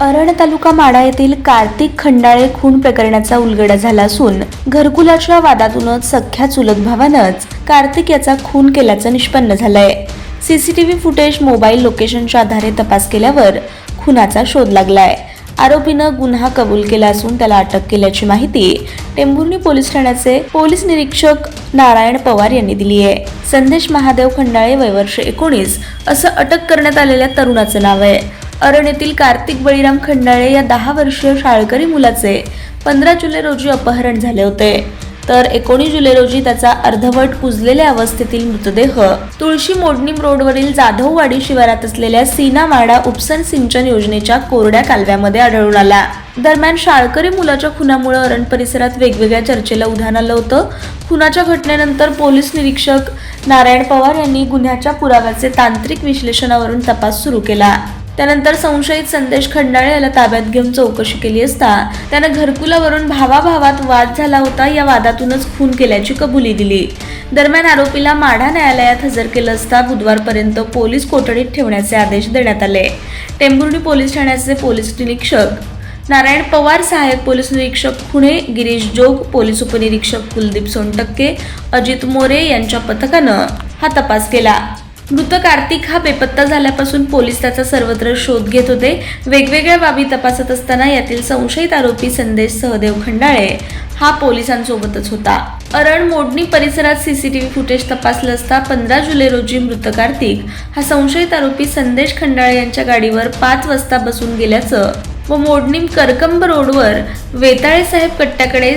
अरण तालुका माडा येथील कार्तिक खंडाळे खून प्रकरणाचा उलगडा झाला असून घरकुलाच्या वादातूनच सख्या चुलत भावानंच कार्तिक याचा खून केल्याचं निष्पन्न झालंय. सीसीटीव्ही फुटेज मोबाईल लोकेशनच्या आधारे तपास केल्यावर खुनाचा शोध लागलाय. आरोपीनं गुन्हा कबूल केला असून त्याला अटक केल्याची माहिती टेंभुर्णी पोलीस ठाण्याचे पोलीस निरीक्षक नारायण पवार यांनी दिली आहे. संदेश महादेव खंडाळे वयवर्ष एकोणीस असं अटक करण्यात आलेल्या तरुणाचं नाव आहे. अरण येथील कार्तिक बळीराम खंडाळे या दहा वर्षीय शाळकरी मुलाचे पंधरा जुलै रोजी अपहरण झाले होते. तर एकोणीस जुलै रोजी त्याचा अर्धवट कुजलेल्या अवस्थेतील मृतदेह तुळशी मोडणीम रोडवरील जाधववाडी शिवारात असलेल्या सीनामाडा उपसन सिंचन योजनेच्या कोरड्या कालव्यामध्ये आढळून आला. दरम्यान शाळकरी मुलाच्या खुनामुळे अरण परिसरात वेगवेगळ्या चर्चेला उधाण आलं होतं. खुनाच्या घटनेनंतर पोलीस निरीक्षक नारायण पवार यांनी गुन्ह्याच्या पुराव्याचे तांत्रिक विश्लेषणावरून तपास सुरू केला. त्यानंतर संशयित संदेश खंडाळे याला ताब्यात घेऊन चौकशी केली असता त्यानं घरकुलावरून भावाभावात वाद झाला होता या वादातूनच खून केल्याची कबुली दिली. दरम्यान आरोपीला माढा न्यायालयात हजर केलं असता बुधवारपर्यंत पोलीस कोठडीत ठेवण्याचे आदेश देण्यात आले. टेंभुर्णी पोलीस ठाण्याचे पोलीस निरीक्षक नारायण पवार सहाय्यक पोलीस निरीक्षक खुणे गिरीश जोग पोलीस उपनिरीक्षक कुलदीप सोनटक्के अजित मोरे यांच्या पथकानं हा तपास केला. मृत कार्तिक हा बेपत्ता झाल्यापासून पोलीस त्याचा सर्वत्र शोध घेत होते. वेगवेगळ्या बाबी तपासत असताना यातील संशयित आरोपी संदेश सहदेव खंडाळे हा पोलिसांसोबतच होता. अरण मोडणी परिसरात सीसीटीव्ही फुटेज तपासलं असता पंधरा जुलै रोजी मृत कार्तिक हा संशयित आरोपी संदेश खंडाळे यांच्या गाडीवर पाच वाजता बसून गेल्याचं व मोडणीम करकंब रोडवर वेताळे साहेब कट्ट्याकडे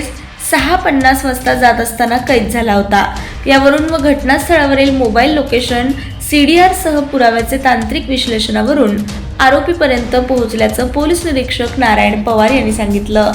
सहा पन्नास वाजता जात असताना कैद झाला होता. यावरून व घटनास्थळावरील मोबाईल लोकेशन सीडीआर सह पुराव्याचे तांत्रिक विश्लेषणावरून आरोपीपर्यंत पोहोचल्याचं पोलीस निरीक्षक नारायण पवार यांनी सांगितलं.